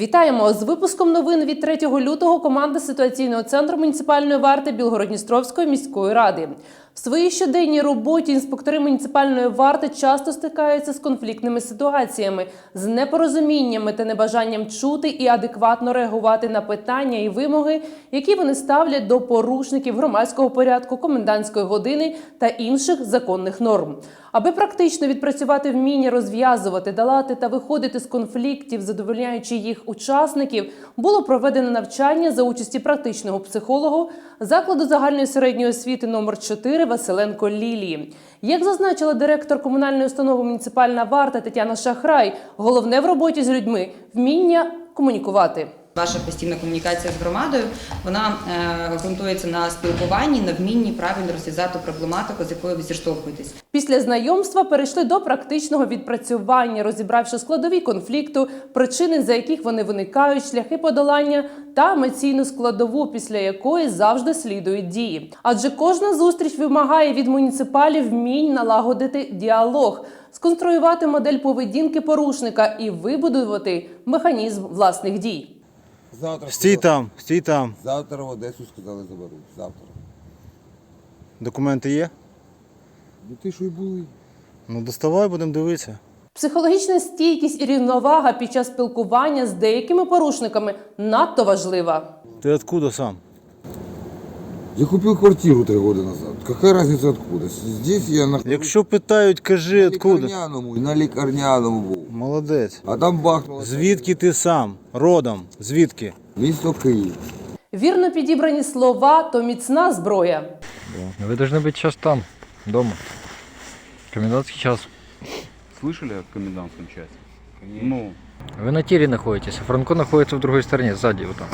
Вітаємо з випуском новин від 3 лютого. Команда ситуаційного центру муніципальної варти Білгородністровської міської ради. В своїй щоденній роботі інспектори муніципальної варти часто стикаються з конфліктними ситуаціями, з непорозуміннями та небажанням чути і адекватно реагувати на питання і вимоги, які вони ставлять до порушників громадського порядку, комендантської години та інших законних норм. Аби практично відпрацювати вміння розв'язувати, долати та виходити з конфліктів, задовольняючи їх учасників, було проведено навчання за участі практичного психолога закладу загальної середньої освіти номер 4 Василенко Лілії. Як зазначила директор комунальної установи муніципальна варта Тетяна Шахрай, головне в роботі з людьми вміння комунікувати. Ваша постійна комунікація з громадою вона е, ґрунтується на спілкуванні, на вмінні правильно розв'язати проблематику, з якою ви зіштовхуєтесь. Після знайомства перейшли до практичного відпрацювання, розібравши складові конфлікту, причини, за яких вони виникають, шляхи подолання та емоційну складову, після якої завжди слідують дії. Адже кожна зустріч вимагає від муніципалів вмінь налагодити діалог, сконструювати модель поведінки порушника і вибудувати механізм власних дій. Завтра Стій сказали- там, стій там. Завтра в Одесу сказали заберуть. Завтра. Документи є? Ну ти що й були? Ну доставай, будемо дивитися. Психологічна стійкість і рівновага під час спілкування з деякими порушниками надто важлива. Ти откуда сам? Я купил квартиру три года назад. Какая разница откуда? Здесь я на Якщо питають, кажи на откуда. лікарняному, на лікарняному був Молодець. А там бахнуло. Звідки ти сам? Родом? Звідки? Місто Київ. Вірно підібрані слова то міцна зброя. Вы должны быть сейчас там, дома. Комендантский час. Слышали о комендантском часе? Ну, Вы на тире находитесь, а Франко находится в другой стороне, сзади вот там.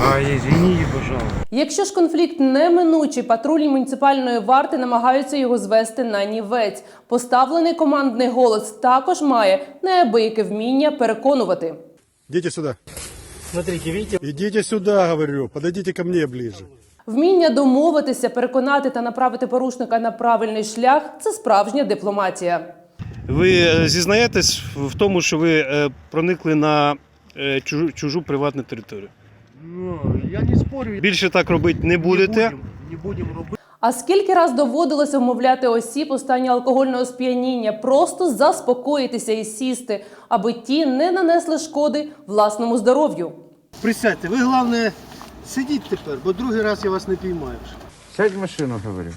Якщо ж конфлікт неминучий, патрульні муніципальної варти намагаються його звести на нівець. Поставлений командний голос також має неабияке вміння переконувати. Идите сюда. Смотрите, видите? Идите сюда, говорю. Подойдите ко мне ближе. Вміння домовитися, переконати та направити порушника на правильний шлях це справжня дипломатія. Ви е, зізнаєтесь в тому, що ви е, проникли на е, чужу, чужу приватну територію. Ну, я не спорю. Більше так робити не будете. Не будем, не будем робити. А скільки раз доводилося вмовляти осіб у стані алкогольного сп'яніння просто заспокоїтися і сісти, аби ті не нанесли шкоди власному здоров'ю. Присядьте, ви головне сидіть тепер, бо другий раз я вас не піймаю. сядь в машину, говорю.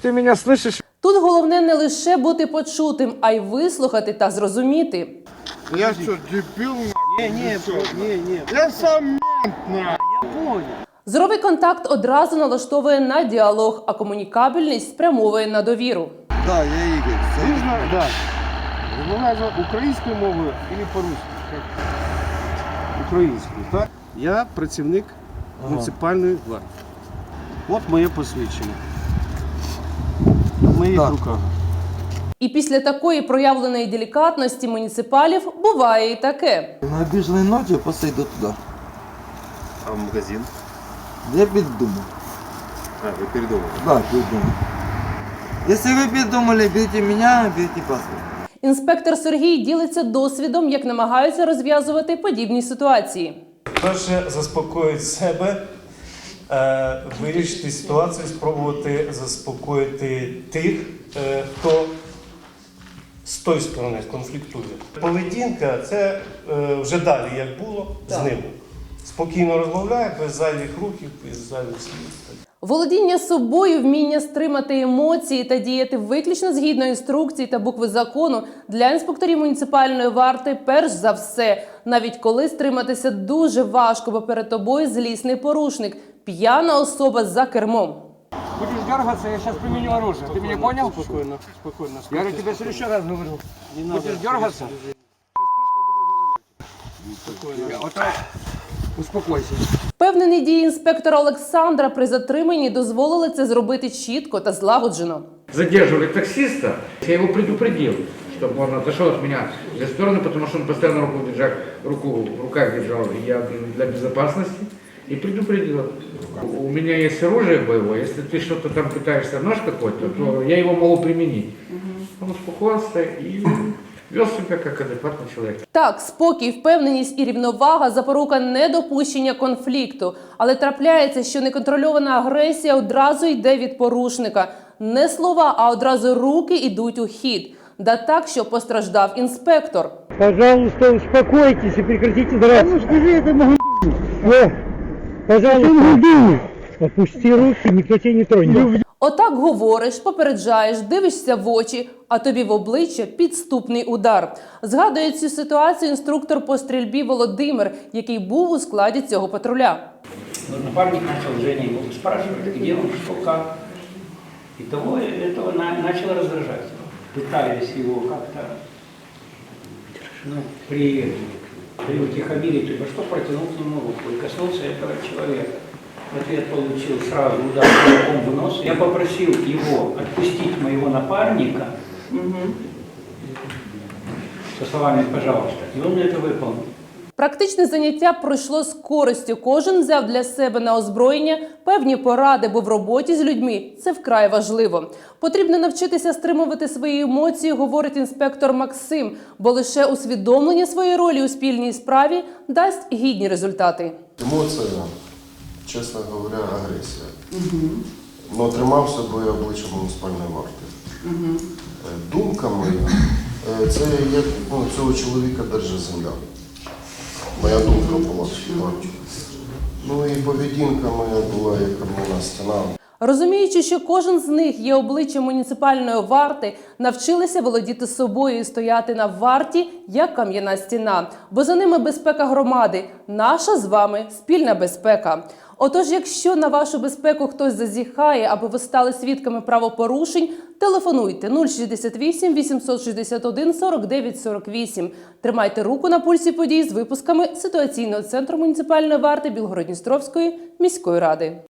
Ты меня слышишь? Тут головне не лише бути почутим, а й вислухати та зрозуміти. Я що, дебіл? Ні, ні, ні, ні. Я сам мент, на. Я понял. Зоровий контакт одразу налаштовує на діалог, а комунікабельність спрямовує на довіру. Да, я Ігор. Це Нужно, да. Розмовляю українською мовою і по-русски. Українською, так? Я працівник муніципальної варти. От моє посвідчення. В моїх Так. руках. І після такої проявленої делікатності муніципалів буває і таке. На обіжній ноті я просто йду туди. А в магазин? Я піддумав. А, вы передумали. Да, піддумав. Якщо ви піддумали, бійте мене, бійте паспорт. Інспектор Сергій ділиться досвідом, як намагаються розв'язувати подібні ситуації. Перше, заспокоїти себе, е, вирішити ситуацію, спробувати заспокоїти тих, е, хто з тої сторони конфліктує. Поведінка це е, вже далі, як було, з ними. Спокійно розмовляє, без зайвих рухів, без зайвих слів. Володіння собою, вміння стримати емоції та діяти виключно згідно інструкцій та букви закону для інспекторів муніципальної варти, перш за все, навіть коли стриматися дуже важко, бо перед тобою злісний порушник, п'яна особа за кермом. Будешь дергаться, я сейчас применю оружие. Ты меня понял? Спокойно, спокойно. Я говорю, тебе следующий раз говорю. Будешь дергаться? Вот так. Успокойся. Впевнені дії інспектора Олександра при затриманні дозволили це зробити чітко та злагоджено. Задерживали таксиста. Я его предупредил, чтобы он отошел от меня в сторону, потому что он постоянно руку, держал, руку в руках держал. И я для безопасности и предупредил. У меня есть оружие боевое. Если ты что-то там пытаешься, нож какой-то, то я его могу применить. Он успокоился и Вел себя как адекватный человек. Так, спокій, впевненість і рівновага запорука недопущення конфлікту. Але трапляється, що неконтрольована агресія одразу йде від порушника. Не слова, а одразу руки йдуть у хід. Да так, що постраждав інспектор. Пожалуйста, успокойтесь и прекратите драться. Ну скажи этому О, пожалуйста, опусти руки, никто тебя не тронет. Отак говориш, попереджаєш, дивишся в очі, а тобі в обличчя підступний удар. Згадує цю ситуацію інструктор по стрільбі Володимир, який був у складі цього патруля. Напарник начал Женя его спрашивать, где он, что, как. И того этого на- начало раздражать. Пытались его как-то ну, при, при утихомирить, во что протянул к нему руку и коснулся этого человека. В ответ получил сразу удар кулаком в нос. Я попросил его отпустить моего напарника со словами «пожалуйста». И он это выполнил. Практичне заняття пройшло з користю. Кожен взяв для себе на озброєння певні поради, бо в роботі з людьми це вкрай важливо. Потрібно навчитися стримувати свої емоції, говорить інспектор Максим, бо лише усвідомлення своєї ролі у спільній справі дасть гідні результати. Емоція, чесно говоря, агресія. Но тримав себе обличчя муніципальної варти. Е, Думка моя, е, це як ну, цього чоловіка держить земля. Моя думка була. так. Ну і поведінка моя була яка кам'яна стіна. Розуміючи, що кожен з них є обличчям муніципальної варти, навчилися володіти собою і стояти на варті як кам'яна стіна, бо за ними безпека громади, наша з вами спільна безпека. Отож, якщо на вашу безпеку хтось зазіхає або ви стали свідками правопорушень, телефонуйте 068 861 49 48. Тримайте руку на пульсі подій з випусками ситуаційного центру муніципальної варти Білгородністровської міської ради.